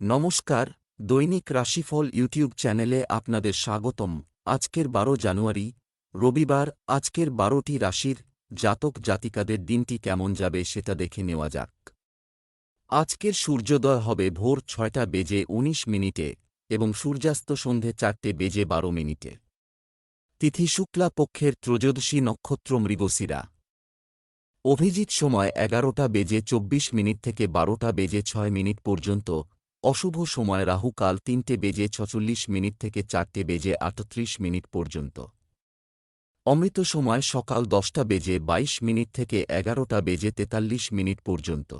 নমস্কার, দৈনিক রাশিফল ইউটিউব চ্যানেলে আপনাদের স্বাগতম। আজকের বারো জানুয়ারি, রবিবার, আজকের বারোটি রাশির জাতক জাতিকাদের দিনটি কেমন যাবে সেটা দেখে নেওয়া যাক। আজকের সূর্যোদয় হবে ভোর ছয়টা বেজে ১৯ মিনিটে এবং সূর্যাস্ত সন্ধে চারটে বেজে বারো মিনিটে। তিথি শুক্লা পক্ষের ত্রয়োদশী নক্ষত্র মৃগশিরা। অভিজিৎ সময় এগারোটা বেজে চব্বিশ মিনিট থেকে বারোটা বেজে ছয় মিনিট পর্যন্ত অশুভ সময় রাহুকাল তিনটে বেজে ছচল্লিশ মিনিট থেকে চারটে বেজে আটত্রিশ মিনিট পর্যন্ত। অমৃত সময় সকাল দশটা বেজে বাইশ মিনিট থেকে এগারোটা বেজে তেতাল্লিশ মিনিট পর্যন্ত।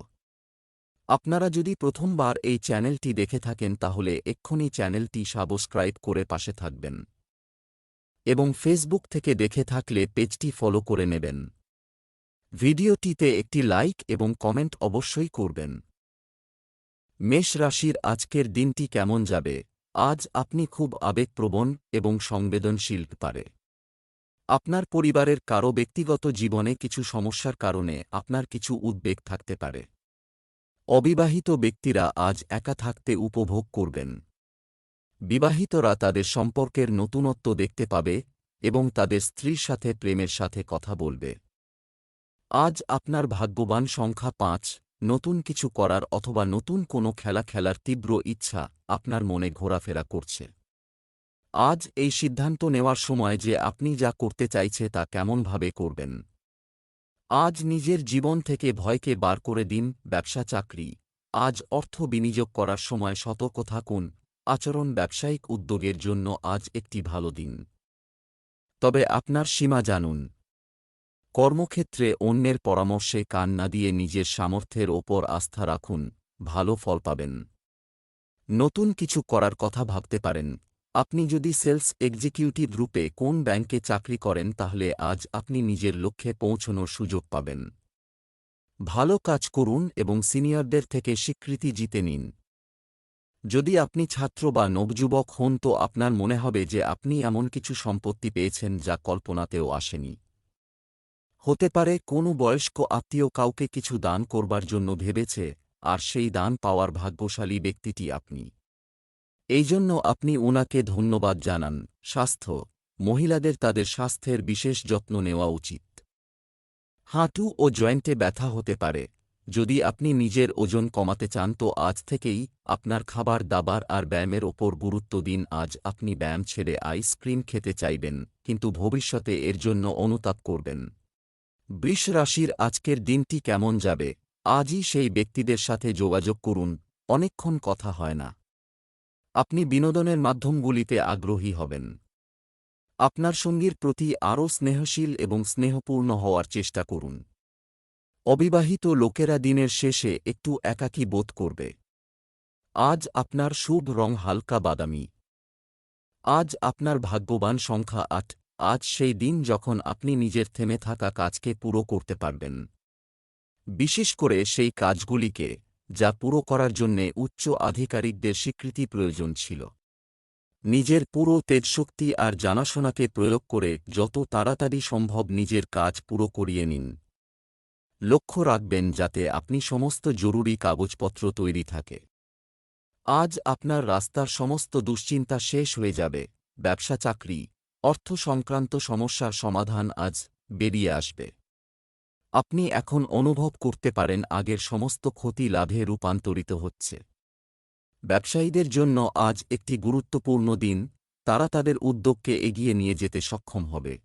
আপনারা যদি প্রথমবার এই চ্যানেলটি দেখে থাকেন তাহলে এক্ষুনি চ্যানেলটি সাবস্ক্রাইব করে পাশে থাকবেন। এবং ফেসবুক থেকে দেখে থাকলে পেজটি ফলো করে নেবেন। ভিডিওটিতে একটি লাইক এবং কমেন্ট অবশ্যই করবেন। মেষ রাশির আজকের দিনটি কেমন যাবে? আজ আপনি খুব আবেগপ্রবণ এবং সংবেদনশীল পারে। আপনার পরিবারের কারও ব্যক্তিগত জীবনে কিছু সমস্যার কারণে আপনার কিছু উদ্বেগ থাকতে পারে। অবিবাহিত ব্যক্তিরা আজ একা থাকতে উপভোগ করবেন। বিবাহিতরা তাদের সম্পর্কের নতুনত্ব দেখতে পাবে এবং তাদের স্ত্রীর সাথে, প্রেমের সাথে কথা বলবে। আজ আপনার ভাগ্যবান সংখ্যা পাঁচ নতুন কিছু করার অথবা নতুন কোনো খেলা খেলার তীব্র ইচ্ছা আপনার মনে ঘোরাফেরা করছে। আজ এই সিদ্ধান্ত নেওয়ার সময় যে আপনি যা করতে চাইছে তা কেমনভাবে করবেন। আজ নিজের জীবন থেকে ভয়কে বার করে দিন, ব্যবসা চাকরি। আজ অর্থ বিনিয়োগ করার সময় সতর্ক থাকুন, আচরণ ব্যবসায়িক উদ্যোগের জন্য আজ একটি ভালো দিন। তবে আপনার সীমা জানুন। কর্মক্ষেত্রে অন্যের পরামর্শে কান না দিয়ে নিজের সামর্থ্যের ওপর আস্থা রাখুন, ভালো ফল পাবেন। নতুন কিছু করার কথা ভাবতে পারেন। আপনি যদি সেলস এক্সিকিউটিভ রূপে কোন ব্যাংকে চাকরি করেন তাহলে আজ আপনি নিজের লক্ষ্যে পৌঁছনোর সুযোগ পাবেন। ভালো কাজ করুন এবং সিনিয়রদের থেকে স্বীকৃতি জিতে নিন। যদি আপনি ছাত্র বা নবযুবক হন তো আপনার মনে হবে যে আপনি এমন কিছু সম্পত্তি পেয়েছেন যা কল্পনাতেও আসেনি। হতে পারে কোনো বয়স্ক আত্মীয় কাউকে কিছু দান করবার জন্য ভেবেছে, আর সেই দান পাওয়ার ভাগ্যশালী ব্যক্তিটি আপনি। এই জন্য আপনি ওনাকে ধন্যবাদ জানান, স্বাস্থ্য, মহিলাদের তাদের স্বাস্থ্যের বিশেষ যত্ন নেওয়া উচিত। হাঁটু ও জয়েন্টে ব্যথা হতে পারে, যদি আপনি নিজের ওজন কমাতে চান তো আজ থেকেই আপনার খাবার, দাবার আর ব্যায়ামের ওপর গুরুত্ব দিন, আজ আপনি ব্যায়াম ছেড়ে আইসক্রিম খেতে চাইবেন, কিন্তু ভবিষ্যতে এর জন্য অনুতাপ করবেন। বৃষ রাশির আজকের দিনটি কেমন যাবে? আজই সেই ব্যক্তিদের সাথে যোগাযোগ করুন, অনেকক্ষণ কথা হয় না। আপনি বিনোদনের মাধ্যমগুলিতে আগ্রহী হবেন। আপনার সঙ্গীর প্রতি আরও স্নেহশীল এবং স্নেহপূর্ণ হওয়ার চেষ্টা করুন। অবিবাহিত লোকেরা দিনের শেষে একটু একাকী বোধ করবে। আজ আপনার শুভ রং হালকা বাদামি। আজ আপনার ভাগ্যবান সংখ্যা আট। আজ সেই দিন যখন আপনি নিজের থেমে থাকা কাজকে পুরো করতে পারবেন। বিশেষ করে সেই কাজগুলিকে, যা পুরো করার জন্যে উচ্চ আধিকারিকদের স্বীকৃতি প্রয়োজন ছিল। নিজের পুরো তেজশক্তি আর জানাশোনাকে প্রয়োগ করে যত তাড়াতাড়ি সম্ভব নিজের কাজ পুরো করিয়ে নিন। লক্ষ্য রাখবেন যাতে আপনি সমস্ত জরুরি কাগজপত্র তৈরি থাকে। আজ আপনার রাস্তার সমস্ত দুশ্চিন্তা শেষ হয়ে যাবে। ব্যবসা চাকরি অর্থ সংক্রান্ত সমস্যার সমাধান আজ বেরিয়ে আসবে। আপনি এখন অনুভব করতে পারেন আগের সমস্ত ক্ষতি লাভে রূপান্তরিত হচ্ছে। ব্যবসায়ীদের জন্য আজ একটি গুরুত্বপূর্ণ দিন, তারা তাদের উদ্যোগকে এগিয়ে নিয়ে যেতে সক্ষম হবে।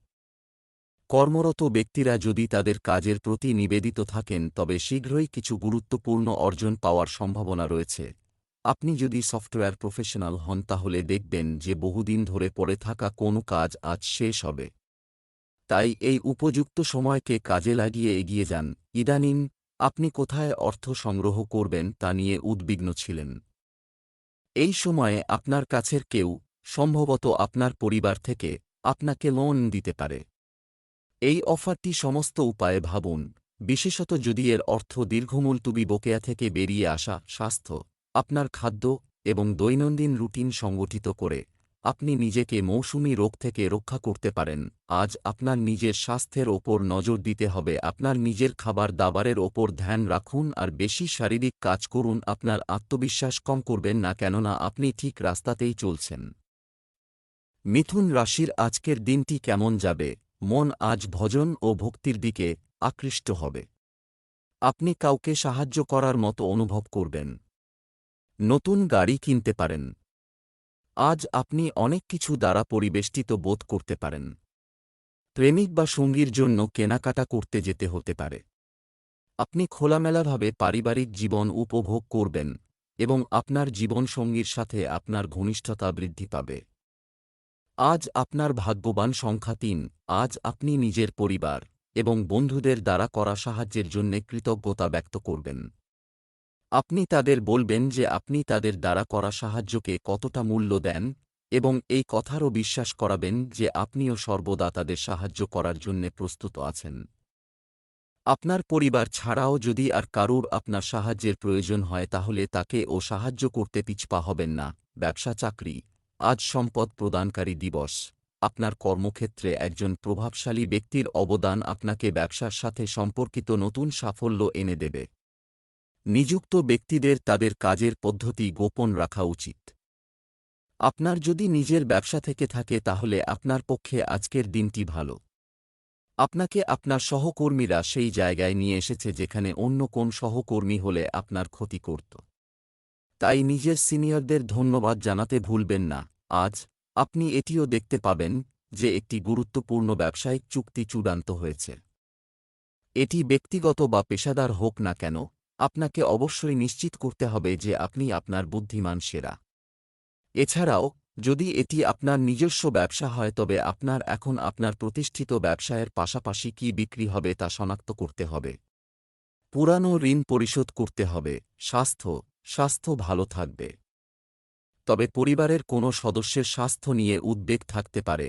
কর্মরত ব্যক্তিরা যদি তাদের কাজের প্রতি নিবেদিত থাকেন, তবে শীঘ্রই কিছু গুরুত্বপূর্ণ অর্জন পাওয়ার সম্ভাবনা রয়েছে। আপনি যদি সফটওয়্যার প্রফেশনাল হন তাহলে দেখবেন যে বহুদিন ধরে পড়ে থাকা কোনো কাজ আজ শেষ হবে। তাই এই উপযুক্ত সময়কে কাজে লাগিয়ে এগিয়ে যান। ইদানিং আপনি কোথায় অর্থ সংগ্রহ করবেন তা নিয়ে উদ্বিগ্ন ছিলেন। এই সময়ে আপনার কাছের কেউ, সম্ভবত আপনার পরিবার থেকে, আপনাকে লোন দিতে পারে। এই অফারটি সমস্ত উপায়ে ভাবুন। বিশেষত যদি এর অর্থ দীর্ঘমূলতুবি বকেয়া থেকে বেরিয়ে আসা স্বাস্থ্য। আপনার খাদ্য এবং দৈনন্দিন রুটিন সংগঠিত করে আপনি নিজেকে মৌসুমী রোগ থেকে রক্ষা করতে পারেন। আজ আপনার নিজের স্বাস্থ্যের ওপর নজর দিতে হবে। আপনার নিজের খাবার দাবারের ওপর ধ্যান রাখুন আর বেশি শারীরিক কাজ করুন। আপনার আত্মবিশ্বাস কম করবেন না, কেননা আপনি ঠিক রাস্তাতেই চলছেন। মিথুন রাশির আজকের দিনটি কেমন যাবে? মন আজ ভজন ও ভক্তির দিকে আকৃষ্ট হবে। আপনি কাউকে সাহায্য করার মতো অনুভব করবেন। নতুন গাড়ি কিনতে পারেন। আজ আপনি অনেক কিছু দ্বারা পরিবেষ্টিত বোধ করতে পারেন। প্রেমিক বা সঙ্গীর জন্য কেনাকাটা করতে যেতে হতে পারে। আপনি খোলামেলাভাবে পারিবারিক জীবন উপভোগ করবেন এবং আপনার জীবনসঙ্গীর সাথে আপনার ঘনিষ্ঠতা বৃদ্ধি পাবে। আজ আপনার ভাগ্যবান সংখ্যা তিন, আজ আপনি নিজের পরিবার এবং বন্ধুদের দ্বারা করা সাহায্যের জন্য কৃতজ্ঞতা ব্যক্ত করবেন। আপনি তাদের বলবেন যে আপনি তাদের দ্বারা করা সাহায্যকে কতটা মূল্য দেন এবং এই কথারও বিশ্বাস করাবেন যে আপনিও সর্বদা তাদের সাহায্য করার জন্য প্রস্তুত আছেন। আপনার পরিবার ছাড়াও যদি আর কারুর আপনার সাহায্যের প্রয়োজন হয় তাহলে তাকে ও সাহায্য করতে পিছপা হবেন না। ব্যবসা চাকরি। আজ সম্পদ প্রদানকারী দিবস। আপনার কর্মক্ষেত্রে একজন প্রভাবশালী ব্যক্তির অবদান আপনাকে ব্যবসার সাথে সম্পর্কিত নতুন সাফল্য এনে দেবে। নিযুক্ত ব্যক্তিদের তাদের কাজের পদ্ধতি গোপন রাখা উচিত। আপনার যদি নিজের ব্যবসা থেকে থাকে তাহলে আপনার পক্ষে আজকের দিনটি ভালো। আপনাকে আপনার সহকর্মীরা সেই জায়গায় নিয়ে এসেছে যেখানে অন্য কোন সহকর্মী হলে আপনার ক্ষতি করত। তাই নিজের সিনিয়রদের ধন্যবাদ জানাতে ভুলবেন না। আজ আপনি এটিও দেখতে পাবেন যে একটি গুরুত্বপূর্ণ ব্যবসায়িক চুক্তি চূড়ান্ত হয়েছে। এটি ব্যক্তিগত বা পেশাদার হোক না কেন আপনাকে অবশ্যই নিশ্চিত করতে হবে যে আপনি আপনার বুদ্ধিমান সেরা। এছাড়াও, যদি এটি আপনার নিজস্ব ব্যবসা হয়, তবে আপনার এখন আপনার প্রতিষ্ঠিত ব্যবসায়ের পাশাপাশি কি বিক্রি হবে তা শনাক্ত করতে হবে। পুরানো ঋণ পরিশোধ করতে হবে। স্বাস্থ্য স্বাস্থ্য ভালো থাকবে। তবে পরিবারের কোনো সদস্যের স্বাস্থ্য নিয়ে উদ্বেগ থাকতে পারে।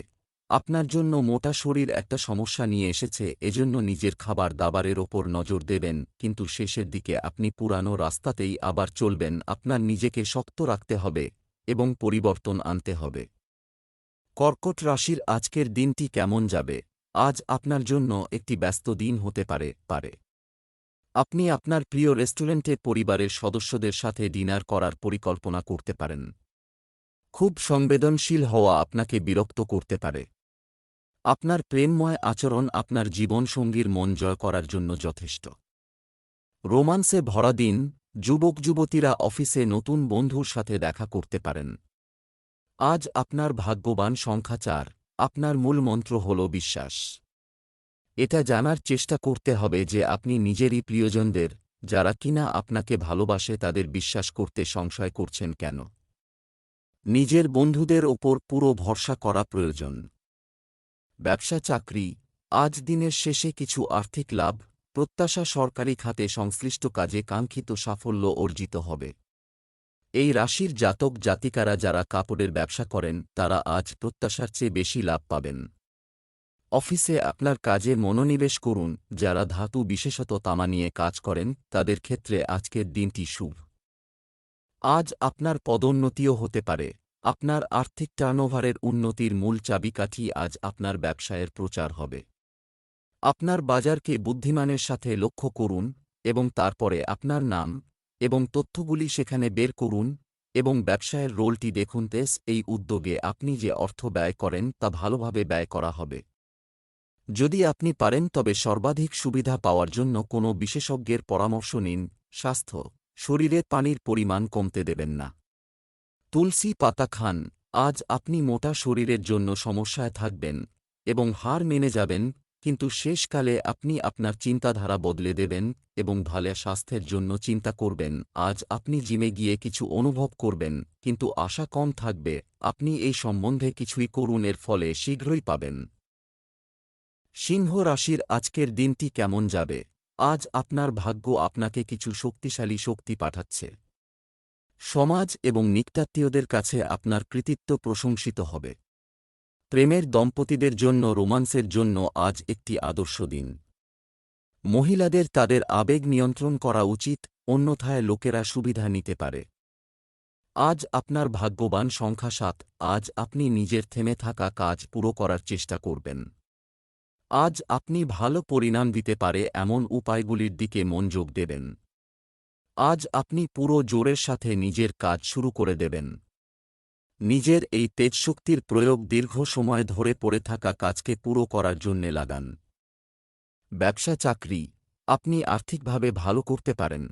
আপনার জন্য মোটা শরীর একটা সমস্যা নিয়ে এসেছে, এজন্য নিজের খাবার দাবারের ওপর নজর দেবেন, কিন্তু শেষের দিকে আপনি পুরানো রাস্তাতেই আবার চলবেন, আপনার নিজেকে শক্ত রাখতে হবে এবং পরিবর্তন আনতে হবে। কর্কট রাশির আজকের দিনটি কেমন যাবে? আজ আপনার জন্য একটি ব্যস্ত দিন হতে পারে পারে। আপনি আপনার প্রিয় রেস্টুরেন্টে পরিবারের সদস্যদের সাথে ডিনার করার পরিকল্পনা করতে পারেন। খুব সংবেদনশীল হওয়া আপনাকে বিরক্ত করতে পারে। আপনার প্রেমময় আচরণ আপনার জীবনসঙ্গীর মন জয় করার জন্য যথেষ্ট। রোমান্সে ভরা দিন, যুবক যুবতীরা অফিসে নতুন বন্ধুর সাথে দেখা করতে পারেন। আজ আপনার ভাগ্যবান সংখ্যা চার, আপনার মূল মন্ত্র হল বিশ্বাস। এটা জানার চেষ্টা করতে হবে যে আপনি নিজেরই প্রিয়জনদের, যারা কিনা আপনাকে ভালোবাসে তাদের বিশ্বাস করতে সংশয় করছেন কেন? নিজের বন্ধুদের ওপর পুরো ভরসা করা প্রয়োজন। ব্যবসা চাকরি, আজ দিনের শেষে কিছু আর্থিক লাভ, প্রত্যাশা সরকারি খাতে সংশ্লিষ্ট কাজে কাঙ্ক্ষিত সাফল্য অর্জিত হবে। এই রাশির জাতক জাতিকারা যারা কাপড়ের ব্যবসা করেন, তারা আজ প্রত্যাশার চেয়ে বেশি লাভ পাবেন। অফিসে আপনার কাজে মনোনিবেশ করুন, যারা ধাতু বিশেষত তামা নিয়ে কাজ করেন, তাদের ক্ষেত্রে আজকের দিনটি শুভ। আজ আপনার পদোন্নতিও হতে পারে। আপনার আর্থিক টার্নওভারের উন্নতির মূল চাবিকাঠি আজ আপনার ব্যবসায়ের প্রচার হবে। আপনার বাজারকে বুদ্ধিমানের সাথে লক্ষ্য করুন এবং তারপরে আপনার নাম এবং তথ্যগুলি সেখানে বের করুন এবং ব্যবসায়ের রোলটি দেখুন। তেস, এই উদ্যোগে আপনি যে অর্থ ব্যয় করেন তা ভালোভাবে ব্যয় করা হবে। যদি আপনি পারেন, তবে সর্বাধিক সুবিধা পাওয়ার জন্য কোনো বিশেষজ্ঞের পরামর্শ নিন। স্বাস্থ্য, শরীরে পানির পরিমাণ কমতে দেবেন না। তুলসী পাতা খান, আজ আপনি মোটা শরীরের জন্য সমস্যায় থাকবেন এবং হার মেনে যাবেন, কিন্তু শেষকালে আপনি আপনার চিন্তাধারা বদলে দেবেন এবং ভালো স্বাস্থ্যের জন্য চিন্তা করবেন। আজ আপনি জিমে গিয়ে কিছু অনুভব করবেন, কিন্তু আশা কম থাকবে, আপনি এই সম্বন্ধে কিছুই করুন, এর ফলে শীঘ্রই পাবেন। সিংহ রাশির আজকের দিনটি কেমন যাবে? আজ আপনার ভাগ্য আপনাকে কিছু শক্তিশালী শক্তি পাঠাচ্ছে। সমাজ এবং নিকটাত্মীয়দের কাছে আপনার কৃতিত্ব প্রশংসিত হবে। প্রেমের দম্পতিদের জন্য, রোমান্সের জন্য আজ একটি আদর্শ দিন। মহিলাদের তাদের আবেগ নিয়ন্ত্রণ করা উচিত, অন্যথায় লোকেরা সুবিধা নিতে পারে। আজ আপনার ভাগ্যবান সংখ্যা সাত, আজ আপনি নিজের থেমে থাকা কাজ পুরো করার চেষ্টা করবেন। আজ আপনি ভালো পরিণাম দিতে পারে এমন উপায়গুলির দিকে মনোযোগ দেবেন। আজ আপনি পুরো জোরের সাথে নিজের কাজ শুরু করে দেবেন। নিজের এই তেজশক্তির প্রয়োগ দীর্ঘ সময় ধরে পড়ে থাকা কাজকে পুরো করার জন্যে লাগান। ব্যবসা চাকরি, আপনি আর্থিকভাবে ভালো করতে পারেন।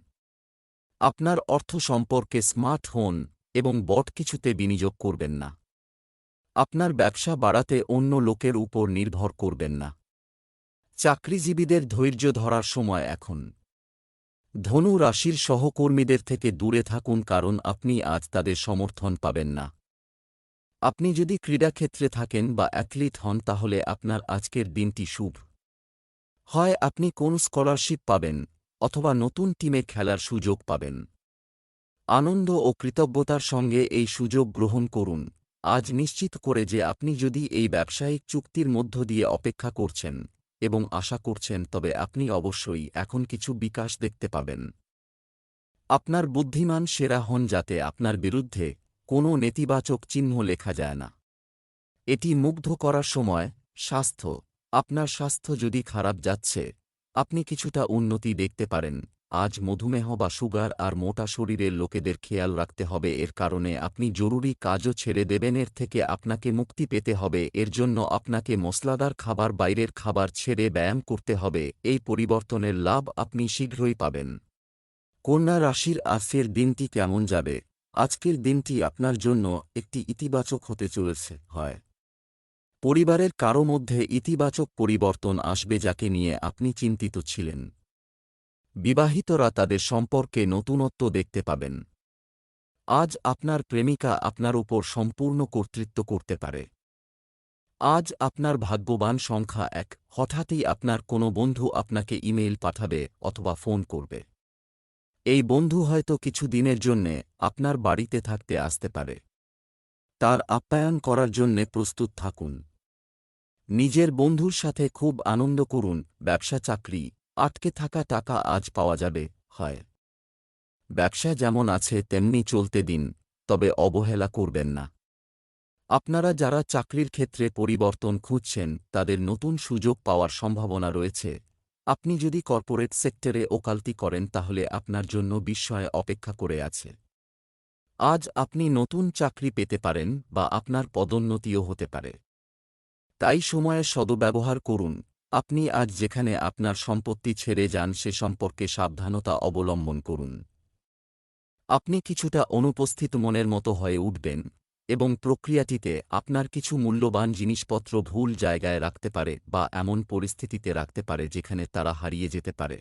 আপনার অর্থ সম্পর্কে স্মার্ট হন এবং বট কিছুতে বিনিয়োগ করবেন না। আপনার ব্যবসা বাড়াতে অন্য লোকের উপর নির্ভর করবেন না। চাকরিজীবীদের ধৈর্য ধরার সময় এখন। ধনু রাশির সহকর্মীদের থেকে দূরে থাকুন কারণ আপনি আজ তাদের সমর্থন পাবেন না। আপনি যদি ক্রীড়াক্ষেত্রে থাকেন বা অ্যাথলিট হন তাহলে আপনার আজকের দিনটি শুভ। হয় আপনি কোন স্কলারশিপ পাবেন অথবা নতুন টিমে খেলার সুযোগ পাবেন। আনন্দ ও কৃতজ্ঞতার সঙ্গে এই সুযোগ গ্রহণ করুন। আজ নিশ্চিত করে যে আপনি যদি এই ব্যবসায়িক চুক্তির মধ্য দিয়ে অপেক্ষা করছেন এবং আশা করছেন তবে আপনি অবশ্যই এখন কিছু বিকাশ দেখতে পাবেন। আপনার বুদ্ধিমান সেরা হন যাতে আপনার বিরুদ্ধে কোনো নেতিবাচক চিহ্ন লেখা যায় না। এটি মুগ্ধ করার সময়, স্বাস্থ্য। আপনার স্বাস্থ্য যদি খারাপ যাচ্ছে, আপনি কিছুটা উন্নতি দেখতে পারেন। আজ মধুমেহ বা সুগার আর মোটা শরীরের লোকেদের খেয়াল রাখতে হবে। এর কারণে আপনি জরুরি কাজও ছেড়ে দেবেন। এর থেকে আপনাকে মুক্তি পেতে হবে। এর জন্য আপনাকে মশলাদার খাবার, বাইরের খাবার ছেড়ে ব্যায়াম করতে হবে। এই পরিবর্তনের লাভ আপনি শীঘ্রই পাবেন। কন্যা রাশির আজকের দিনটি কেমন যাবে? আজকের দিনটি আপনার জন্য একটি ইতিবাচক হতে চলেছে, হয়। পরিবারের কারও মধ্যে ইতিবাচক পরিবর্তন আসবে যাকে নিয়ে আপনি চিন্তিত ছিলেন। বিবাহিতরা তাদের সম্পর্কে নতুনত্ব দেখতে পাবেন। আজ আপনার প্রেমিকা আপনার উপর সম্পূর্ণ কর্তৃত্ব করতে পারে। আজ আপনার ভাগ্যবান সংখ্যা এক, হঠাৎই আপনার কোনো বন্ধু আপনাকে ইমেইল পাঠাবে অথবা ফোন করবে। এই বন্ধু হয়তো কিছু দিনের জন্যে আপনার বাড়িতে থাকতে আসতে পারে। তার আপ্যায়ন করার জন্যে প্রস্তুত থাকুন। নিজের বন্ধুর সাথে খুব আনন্দ করুন ব্যবসা চাকরি আটকে থাকা টাকা আজ পাওয়া যাবে, হয়। ব্যবসা যেমন আছে, তেমনি চলতে দিন, তবে অবহেলা করবেন না। আপনারা যারা চাকরির ক্ষেত্রে পরিবর্তন খুঁজছেন, তাদের নতুন সুযোগ পাওয়ার সম্ভাবনা রয়েছে। আপনি যদি কর্পোরেট সেক্টরে ওকালতি করেন, তাহলে আপনার জন্য বিস্ময় অপেক্ষা করে আছে। আজ আপনি নতুন চাকরি পেতে পারেন, বা আপনার পদোন্নতিও হতে পারে। তাই সময়ের সদব্যবহার করুন আপনি আজ যেখানে আপনার সম্পত্তি ছেড়ে যান সে সম্পর্কে সাবধানতা অবলম্বন করুন। আপনি কিছুটা অনুপস্থিত মনের মতো হয়ে উঠবেন এবং প্রক্রিয়াটিতে আপনার কিছু মূল্যবান জিনিসপত্র ভুল জায়গায় রাখতে পারে বা এমন পরিস্থিতিতে রাখতে পারে যেখানে তারা হারিয়ে যেতে পারে।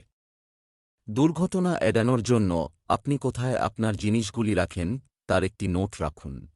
দুর্ঘটনা এড়ানোর জন্য আপনি কোথায় আপনার জিনিসগুলি রাখেন তার একটি নোট রাখুন।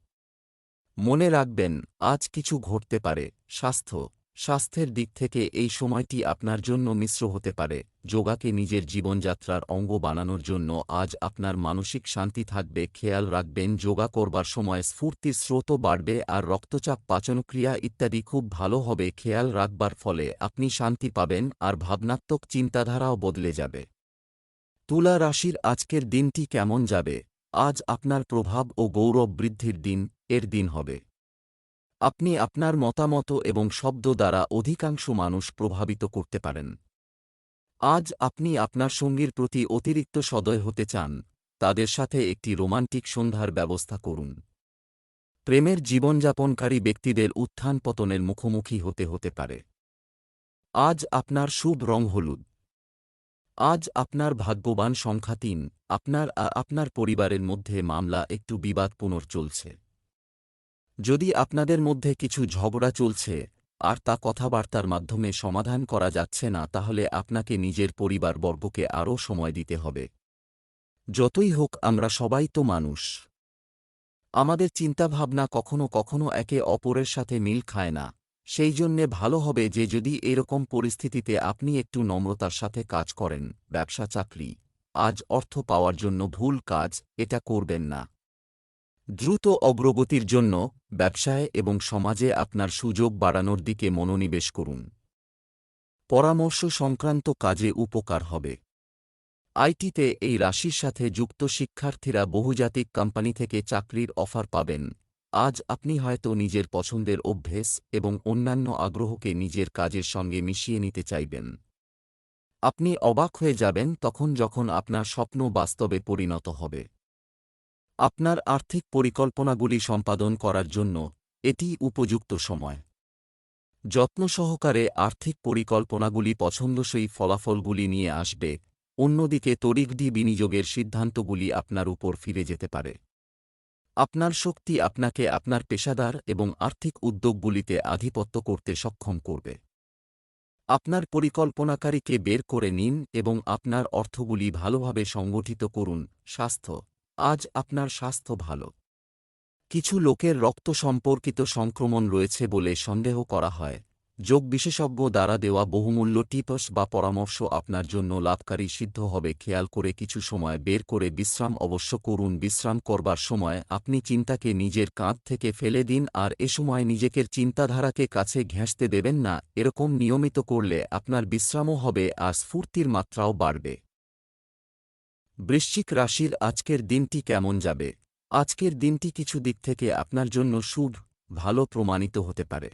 মনে রাখবেন, আজ কিছু ঘটতে পারে, স্বাস্থ্য স্বাস্থ্যের দিক থেকে এই সময়টি আপনার জন্য মিশ্র হতে পারে। যোগাকে নিজের জীবনযাত্রার অঙ্গ বানানোর জন্য আজ আপনার মানসিক শান্তি থাকবে, খেয়াল রাখবেন, যোগা করবার সময় স্ফূর্তির স্রোতও বাড়বে আর রক্তচাপ, পাচনক্রিয়া ইত্যাদি খুব ভালো হবে। খেয়াল রাখবার ফলে আপনি শান্তি পাবেন আর ভাবনাত্মক চিন্তাধারাও বদলে যাবে। তুলা রাশির আজকের দিনটি কেমন যাবে? আজ আপনার প্রভাব ও গৌরব বৃদ্ধির দিন, এর দিন হবে। আপনি আপনার মতামত এবং শব্দ দ্বারা অধিকাংশ মানুষ প্রভাবিত করতে পারেন। আজ আপনি আপনার সঙ্গীর প্রতি অতিরিক্ত সদয় হতে চান, তাদের সাথে একটি রোমান্টিক সন্ধ্যার ব্যবস্থা করুন। প্রেমের জীবনযাপনকারী ব্যক্তিদের উত্থান পতনের মুখোমুখি হতে হতে পারে। আজ আপনার শুভ রং হলুদ। আজ আপনার ভাগ্যবান সংখ্যা তিন, আপনার আর আপনার পরিবারের মধ্যে মামলা একটু বিবাদপুনর চলছে যদি আপনাদের মধ্যে কিছু ঝগড়া চলছে, আর তা কথাবার্তার মাধ্যমে সমাধান করা যাচ্ছে না, তাহলে আপনাকে নিজের পরিবারবর্গকে আরও সময় দিতে হবে। যতই হোক, আমরা সবাই তো মানুষ। আমাদের চিন্তাভাবনা কখনো কখনো একে অপরের সাথে মিল খায় না। সেই জন্যে ভালো হবে যে, যদি এরকম পরিস্থিতিতে আপনি একটু নম্রতার সাথে কাজ করেন ব্যবসা চাকরি আজ অর্থ পাওয়ার জন্য ভুল কাজ, এটা করবেন না। দ্রুত অগ্রগতির জন্য ব্যবসায় এবং সমাজে আপনার সুযোগ বাড়ানোর দিকে মনোনিবেশ করুন। পরামর্শ সংক্রান্ত কাজে উপকার হবে। আইটিতে এই রাশির সাথে যুক্ত শিক্ষার্থীরা বহুজাতিক কোম্পানি থেকে চাকরির অফার পাবেন। আজ আপনি হয়তো নিজের পছন্দের অভ্যেস এবং অন্যান্য আগ্রহকে নিজের কাজের সঙ্গে মিশিয়ে নিতে চাইবেন। আপনি অবাক হয়ে যাবেন তখন যখন আপনার স্বপ্ন বাস্তবে পরিণত হবে। আপনার আর্থিক পরিকল্পনাগুলি সম্পাদন করার জন্য এটি উপযুক্ত সময়। যত্ন সহকারে আর্থিক পরিকল্পনাগুলি পছন্দসই ফলাফলগুলি নিয়ে আসবে, অন্যদিকে তরিকডি বিনিয়োগের সিদ্ধান্তগুলি আপনার উপর ফিরে যেতে পারে। আপনার শক্তি আপনাকে আপনার পেশাদার এবং আর্থিক উদ্যোগগুলিতে আধিপত্য করতে সক্ষম করবে। আপনার পরিকল্পনাকারীকে বের করে নিন এবং আপনার অর্থগুলি ভালোভাবে সংগঠিত করুন, স্বাস্থ্য আজ আপনার স্বাস্থ্য ভালো। কিছু লোকের রক্ত সম্পর্কিত সংক্রমণ রয়েছে বলে সন্দেহ করা হয়। যোগ বিশেষজ্ঞ দ্বারা দেওয়া বহুমূল্য টিপস বা পরামর্শ আপনার জন্য লাভকারী সিদ্ধ হবে। খেয়াল করে কিছু সময় বের করে বিশ্রাম অবশ্য করুন। বিশ্রাম করবার সময় আপনি চিন্তাকে নিজের কাঁধ থেকে ফেলে দিন আর এ সময় নিজেকের চিন্তাধারাকে কাছে ঘেঁষতে দেবেন না। এরকম নিয়মিত করলে আপনার বিশ্রামও হবে আর স্ফূর্তির মাত্রাও বাড়বে। বৃশ্চিক রাশির আজকের দিনটি কেমন যাবে? আজকের দিনটি কিছু দিক থেকে আপনার জন্য শুভ, ভালো প্রমাণিত হতে পারে।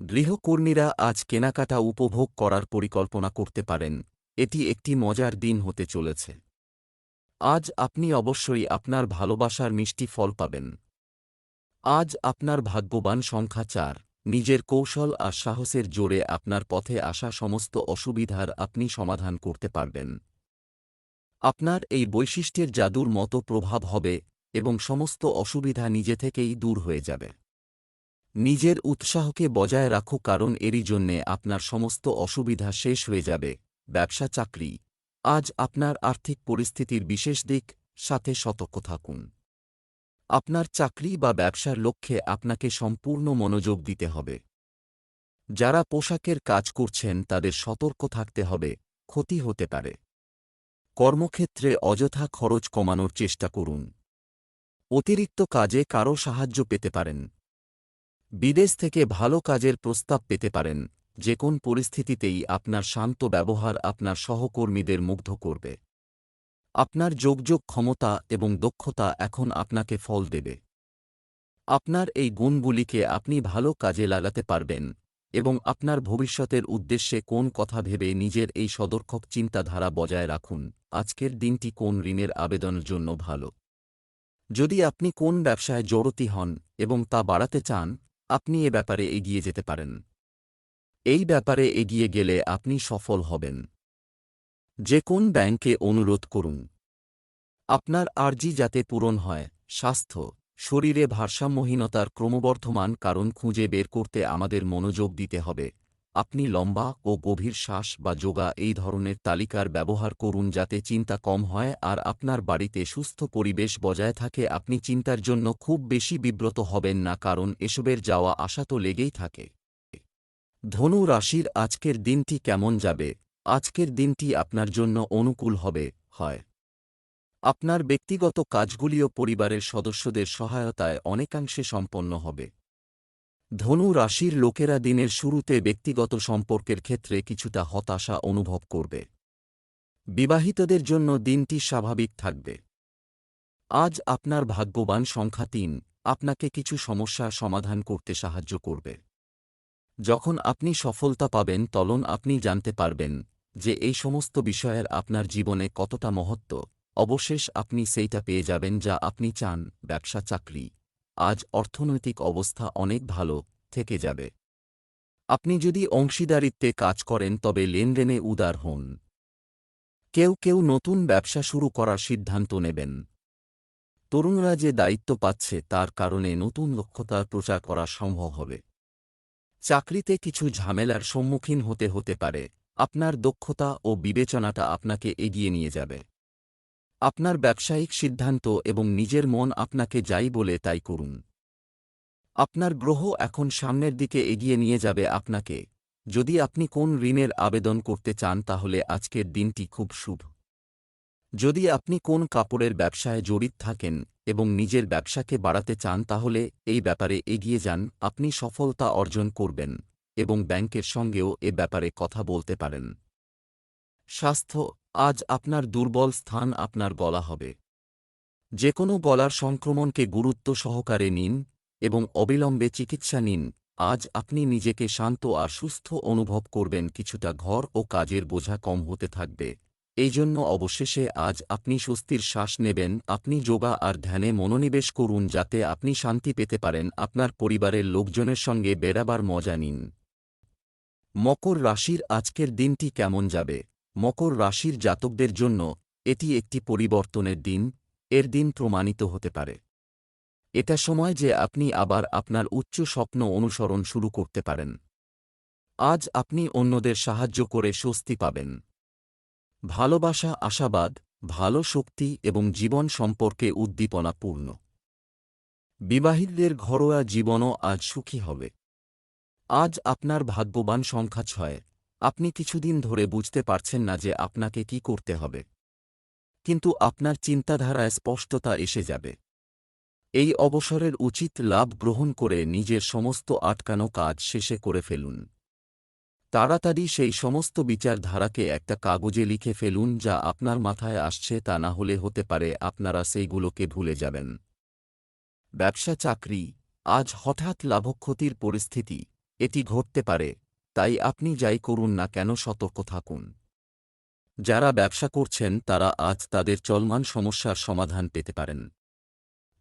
গৃহকর্মীরা আজ কেনাকাটা উপভোগ করার পরিকল্পনা করতে পারেন। এটি একটি মজার দিন হতে চলেছে। আজ আপনি অবশ্যই আপনার ভালোবাসার মিষ্টি ফল পাবেন। আজ আপনার ভাগ্যবান সংখ্যা চার। নিজের কৌশল আর সাহসের জোরে আপনার পথে আসা সমস্ত অসুবিধার আপনি সমাধান করতে পারবেন। আপনার এই বৈশিষ্ট্যের জাদুর মতো প্রভাব হবে এবং সমস্ত অসুবিধা নিজে থেকেই দূর হয়ে যাবে। নিজের উৎসাহকে বজায় রাখো কারণ এরই জন্যে আপনার সমস্ত অসুবিধা শেষ হয়ে যাবে, ব্যবসা, চাকরি। আজ আপনার আর্থিক পরিস্থিতির বিশেষ দিক, সাথে সতর্ক থাকুন। আপনার চাকরি বা ব্যবসার লক্ষ্যে আপনাকে সম্পূর্ণ মনোযোগ দিতে হবে। যারা পোশাকের কাজ করছেন তাদের সতর্ক থাকতে হবে, ক্ষতি হতে পারে। কর্মক্ষেত্রে অযথা খরচ কমানোর চেষ্টা করুন। অতিরিক্ত কাজে কারও সাহায্য পেতে পারেন। বিদেশ থেকে ভালো কাজের প্রস্তাব পেতে পারেন, যে কোন পরিস্থিতিতেই আপনার শান্ত ব্যবহার আপনার সহকর্মীদের মুগ্ধ করবে। আপনার যোগযোগ ক্ষমতা এবং দক্ষতা এখন আপনাকে ফল দেবে। আপনার এই গুণগুলিকে আপনি ভালো কাজে লাগাতে পারবেন। এবং আপনার ভবিষ্যতের উদ্দেশ্যে কোন কথা ভেবে নিজের এই সদর্থক চিন্তাধারা বজায় রাখুন। আজকের দিনটি কোন ঋণের আবেদনের জন্য ভালো? যদি আপনি কোন ব্যবসায় জড়তি হন এবং তা বাড়াতে চান, আপনি এ ব্যাপারে এগিয়ে যেতে পারেন। এই ব্যাপারে এগিয়ে গেলে আপনি সফল হবেন। যে কোন ব্যাংকে অনুরোধ করুন। আপনার আর্জি যাতে পূরণ হয়, স্বাস্থ্য শরীরে ভারসাম্যহীনতার ক্রমবর্ধমান কারণ খুঁজে বের করতে আমাদের মনোযোগ দিতে হবে। আপনি লম্বা ও গভীর শ্বাস বা যোগা এই ধরনের তালিকার ব্যবহার করুন যাতে চিন্তা কম হয় আর আপনার বাড়িতে সুস্থ পরিবেশ বজায় থাকে। আপনি চিন্তার জন্য খুব বেশি বিব্রত হবেন না কারণ এসবের যাওয়া আশা তো লেগেই থাকে। ধনু রাশির আজকের দিনটি কেমন যাবে? আজকের দিনটি আপনার জন্য অনুকূল হবে, হয়। আপনার ব্যক্তিগত কাজগুলিও পরিবারের সদস্যদের সহায়তায় অনেকাংশে সম্পন্ন হবে। ধনু রাশির লোকেরা দিনের শুরুতে ব্যক্তিগত সম্পর্কের ক্ষেত্রে কিছুটা হতাশা অনুভব করবে। বিবাহিতদের জন্য দিনটি স্বাভাবিক থাকবে। আজ আপনার ভাগ্যবান সংখ্যা তিন, আপনাকে কিছু সমস্যা সমাধান করতে সাহায্য করবে। যখন আপনি সফলতা পাবেন তলন আপনি জানতে পারবেন যে এই সমস্ত বিষয়ের আপনার জীবনে কতটা মহত্ব। অবশেষ আপনি সেইটা পেয়ে যাবেন যা আপনি চান, ব্যবসা, চাকরি। আজ অর্থনৈতিক অবস্থা অনেক ভালো, থেকে যাবে। আপনি যদি অংশীদারিত্বে কাজ করেন, তবে লেনদেনে উদার হন। কেউ কেউ নতুন ব্যবসা শুরু করার সিদ্ধান্ত নেবেন। তরুণরা যে দায়িত্ব পাচ্ছে, তার কারণে নতুন দক্ষতার প্রচার করা সম্ভব হবে। চাকরিতে কিছু ঝামেলার সম্মুখীন হতে হতে পারে। আপনার দক্ষতা ও বিবেচনাটা আপনাকে এগিয়ে নিয়ে যাবে। আপনার ব্যবসায়িক সিদ্ধান্ত এবং নিজের মন আপনাকে যাই বলে তাই করুন। আপনার গ্রহ এখন সামনের দিকে এগিয়ে নিয়ে যাবে আপনাকে। যদি আপনি কোন ঋণের আবেদন করতে চান তাহলে আজকের দিনটি খুব শুভ। যদি আপনি কোন কাপড়ের ব্যবসায় জড়িত থাকেন এবং নিজের ব্যবসাকে বাড়াতে চান তাহলে এই ব্যাপারে এগিয়ে যান, আপনি সফলতা অর্জন করবেন এবং ব্যাংকের সঙ্গেও এ ব্যাপারে কথা বলতে পারেন। স্বাস্থ্য আজ আপনার দুর্বল স্থান আপনার গলা হবে। যে কোনো গলার সংক্রমণকে গুরুত্ব সহকারে নিন এবং অবিলম্বে চিকিৎসা নিন। আজ আপনি নিজেকে শান্ত আর সুস্থ অনুভব করবেন, কিছুটা ঘর ও কাজের বোঝা কম হতে থাকবে। এই জন্য অবশেষে আজ আপনি স্বস্তির শ্বাস নেবেন, আপনি যোগা আর ধ্যানে মনোনিবেশ করুন যাতে আপনি শান্তি পেতে পারেন, আপনার পরিবারের লোকজনের সঙ্গে বেড়াবার মজা নিন। মকর রাশির আজকের দিনটি কেমন যাবে? মকর রাশির জাতকদের জন্য এটি একটি পরিবর্তনের দিন, এর দিন প্রমাণিত হতে পারে। এটা সময় যে আপনি আবার আপনার উচ্চ স্বপ্ন অনুসরণ শুরু করতে পারেন। আজ আপনি অন্যদের সাহায্য করে স্বস্তি পাবেন। ভালোবাসা, আশাবাদ, ভালো শক্তি এবং জীবন সম্পর্কে উদ্দীপনাপূর্ণ। বিবাহিতদের ঘরোয়া জীবনও আজ সুখী হবে। আজ আপনার ভাগ্যবান সংখ্যা ছয়। আপনি কিছুদিন ধরে বুঝতে পারছেন না যে আপনাকে কি করতে হবে। কিন্তু আপনার চিন্তাধারায় স্পষ্টতা এসে যাবে। এই অবসরের উচিত লাভ গ্রহণ করে নিজের সমস্ত আটকানো কাজ শেষে করে ফেলুন। তাড়াতাড়ি সেই সমস্ত বিচারধারাকে একটা কাগজে লিখে ফেলুন যা আপনার মাথায় আসছে তা না হলে হতে পারে আপনারা সেইগুলোকে ভুলে যাবেন। ব্যবসা চাকরি, আজ হঠাৎ লাভক্ষতির পরিস্থিতি, এটি ঘটতে পারে। তাই আপনি যাই করুন না কেন সতর্ক থাকুন। যারা ব্যবসা করছেন, তারা আজ তাদের চলমান সমস্যার সমাধান পেতে পারেন।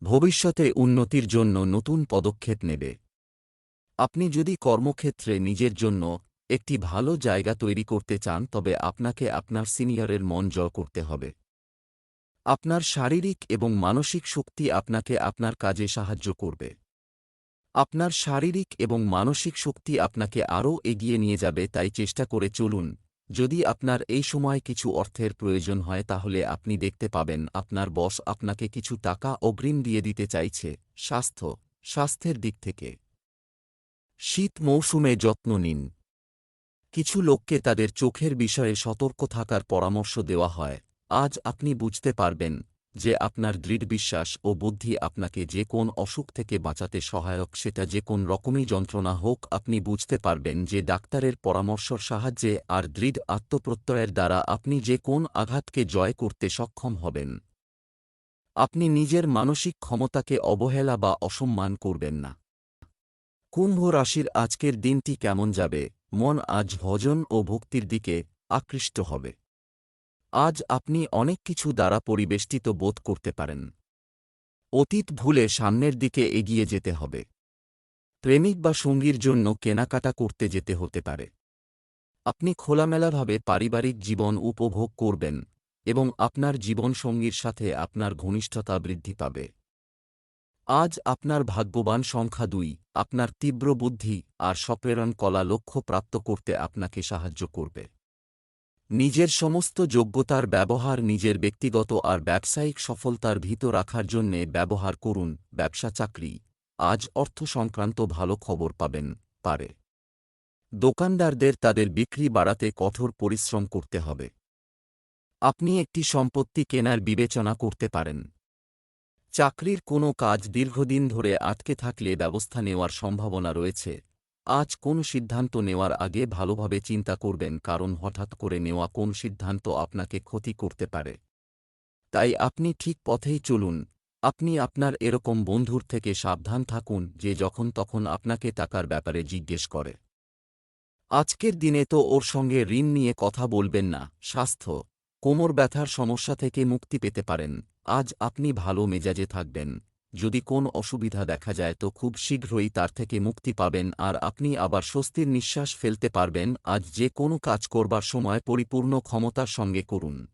ভবিষ্যতে উন্নতির জন্য নতুন পদক্ষেপ নেবে। আপনি যদি কর্মক্ষেত্রে নিজের জন্য একটি ভালো জায়গা তৈরি করতে চান, তবে আপনাকে আপনার সিনিয়রের মন জয় করতে হবে। আপনার শারীরিক এবং মানসিক শক্তি আপনাকে আপনার কাজে সাহায্য করবে। আপনার শারীরিক এবং মানসিক শক্তি আপনাকে আরও এগিয়ে নিয়ে যাবে, তাই চেষ্টা করে চলুন। যদি আপনার এই সময় কিছু অর্থের প্রয়োজন হয়, তাহলে আপনি দেখতে পাবেন, আপনার বস আপনাকে কিছু টাকা অগ্রিম দিয়ে দিতে চাইছে। স্বাস্থ্য, স্বাস্থ্যের দিক থেকে। শীত মৌসুমে যত্ন নিন। কিছু লোককে তাদের চোখের বিষয়ে সতর্ক থাকার পরামর্শ দেওয়া হয়। আজ আপনি বুঝতে পারবেন যে আপনার দৃঢ় বিশ্বাস ও বুদ্ধি আপনাকে যে কোন অসুখ থেকে বাঁচাতে সহায়ক সেটা যে কোন রকমই যন্ত্রণা হোক, আপনি বুঝতে পারবেন যে ডাক্তারের পরামর্শর সাহায্যে আর দৃঢ় আত্মপ্রত্যয়ের দ্বারা আপনি যে কোন আঘাতকে জয় করতে সক্ষম হবেন। আপনি নিজের মানসিক ক্ষমতাকে অবহেলা বা অসম্মান করবেন না। কুম্ভ রাশির আজকের দিনটি কেমন যাবে? মন আজ ভজন ও ভক্তির দিকে আকৃষ্ট হবে। আজ আপনি অনেক কিছু দ্বারা পরিবেষ্টিত বোধ করতে পারেন। অতীত ভুলে সামনের দিকে এগিয়ে যেতে হবে। প্রেমিক বা সঙ্গীর জন্য কেনাকাটা করতে যেতে হতে পারে। আপনি খোলামেলাভাবে পারিবারিক জীবন উপভোগ করবেন এবং আপনার জীবনসঙ্গীর সাথে আপনার ঘনিষ্ঠতা বৃদ্ধি পাবে। আজ আপনার ভাগ্যবান সংখ্যা দুই, আপনার তীব্র বুদ্ধি আর সপ্রেরণ কলা লক্ষ্য প্রাপ্ত করতে আপনাকে সাহায্য করবে। নিজের সমস্ত যোগ্যতার ব্যবহার নিজের ব্যক্তিগত আর ব্যবসায়িক সফলতার ভিত রাখার জন্যে ব্যবহার করুন, ব্যবসা চাকরি। আজ অর্থ সংক্রান্ত ভালো খবর পাবেন, পারে। দোকানদারদের তাদের বিক্রি বাড়াতে কঠোর পরিশ্রম করতে হবে। আপনি একটি সম্পত্তি কেনার বিবেচনা করতে পারেন। চাকরির কোনো কাজ দীর্ঘদিন ধরে আটকে থাকলে ব্যবস্থা নেওয়ার সম্ভাবনা রয়েছে। আজ কোন সিদ্ধান্ত নেওয়ার আগে ভালোভাবে চিন্তা করবেন কারণ হঠাৎ করে নেওয়া কোন সিদ্ধান্ত আপনাকে ক্ষতি করতে পারে। তাই আপনি ঠিক পথেই চলুন। আপনি আপনার এরকম বন্ধুর থেকে সাবধান থাকুন যে যখন তখন আপনাকে টাকার ব্যাপারে জিজ্ঞেস করে। আজকের দিনে তো ওর সঙ্গে ঋণ নিয়ে কথা বলবেন না, স্বাস্থ্য, কোমর ব্যথার সমস্যা থেকে মুক্তি পেতে পারেন। আজ আপনি ভালো মেজাজে থাকবেন। যদি কোন অসুবিধা দেখা যায় তো খুব শীঘ্রই তার থেকে মুক্তি পাবেন আর আপনি আবার স্বস্তির নিঃশ্বাস ফেলতে পারবেন। আজ যে কোনো কাজ করবার সময় পরিপূর্ণ ক্ষমতার সঙ্গে করুন।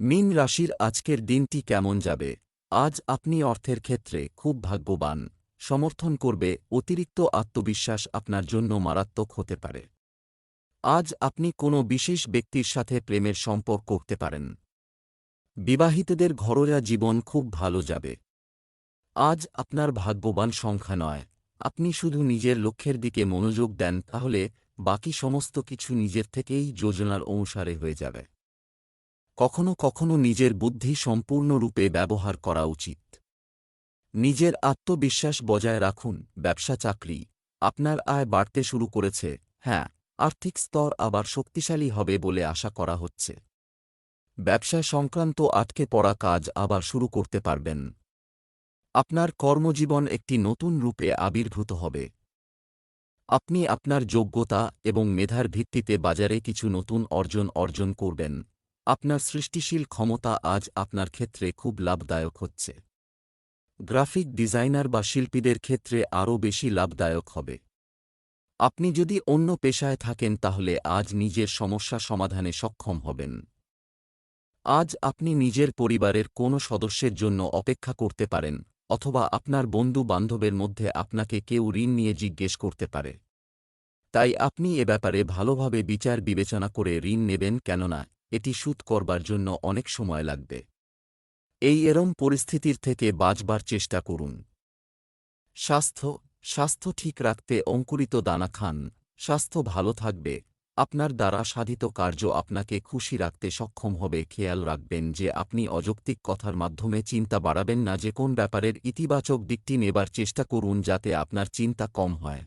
মিন রাশির আজকের দিনটি কেমন যাবে? আজ আপনি অর্থের ক্ষেত্রে খুব ভাগ্যবান। সমর্থন করবে, অতিরিক্ত আত্মবিশ্বাস আপনার জন্য মারাত্মক হতে পারে। আজ আপনি কোনো বিশেষ ব্যক্তির সাথে প্রেমের সম্পর্ক করতে পারেন। বিবাহিতদের ঘরোয়া জীবন খুব ভালো যাবে। আজ আপনার ভাগ্যবান সংখ্যা নয়। আপনি শুধু নিজের লক্ষ্যের দিকে মনোযোগ দেন, তাহলে বাকি সমস্ত কিছু নিজের থেকেই যোজনার অনুসারে হয়ে যাবে। কখনো কখনো নিজের বুদ্ধি সম্পূর্ণরূপে ব্যবহার করা উচিত। নিজের আত্মবিশ্বাস বজায় রাখুন, ব্যবসা চাকরি। আপনার আয় বাড়তে শুরু করেছে। হ্যাঁ আর্থিক স্তর আবার শক্তিশালী হবে বলে আশা করা হচ্ছে। ব্যবসা সংক্রান্ত আটকে পড়া কাজ আবার শুরু করতে পারবেন। আপনার কর্মজীবন একটি নতুন রূপে আবির্ভূত হবে। আপনি আপনার যোগ্যতা এবং মেধার ভিত্তিতে বাজারে কিছু নতুন অর্জন অর্জন করবেন। আপনার সৃষ্টিশীল ক্ষমতা আজ আপনার ক্ষেত্রে খুব লাভদায়ক হচ্ছে। গ্রাফিক ডিজাইনার বা শিল্পীদের ক্ষেত্রে আরও বেশি লাভদায়ক হবে। আপনি যদি অন্য পেশায় থাকেন তাহলে আজ নিজের সমস্যা সমাধানে সক্ষম হবেন। আজ আপনি নিজের পরিবারের কোনো সদস্যের জন্য অপেক্ষা করতে পারেন। অথবা আপনার বন্ধু বান্ধবের মধ্যে আপনাকে কেউ ঋণ নিয়ে জিজ্ঞেস করতে পারে। তাই আপনি এ ব্যাপারে ভালোভাবে বিচার বিবেচনা করে ঋণ নেবেন কেননা এটি সুদ করবার জন্য অনেক সময় লাগবে। এই এরম পরিস্থিতির থেকে বাঁচবার চেষ্টা করুন। স্বাস্থ্য স্বাস্থ্য ঠিক রাখতে অঙ্কুরিত দানা খান। স্বাস্থ্য ভালো থাকবে। আপনার দ্বারা সাধিত কার্য আপনাকে খুশি রাখতে সক্ষম হবে। খেয়াল রাখবেন যে আপনি অযৌক্তিক কথার মাধ্যমে চিন্তা বাড়াবেন না যে কোন ব্যাপারের ইতিবাচক দিকটি নেবার চেষ্টা করুন যাতে আপনার চিন্তা কম হয়।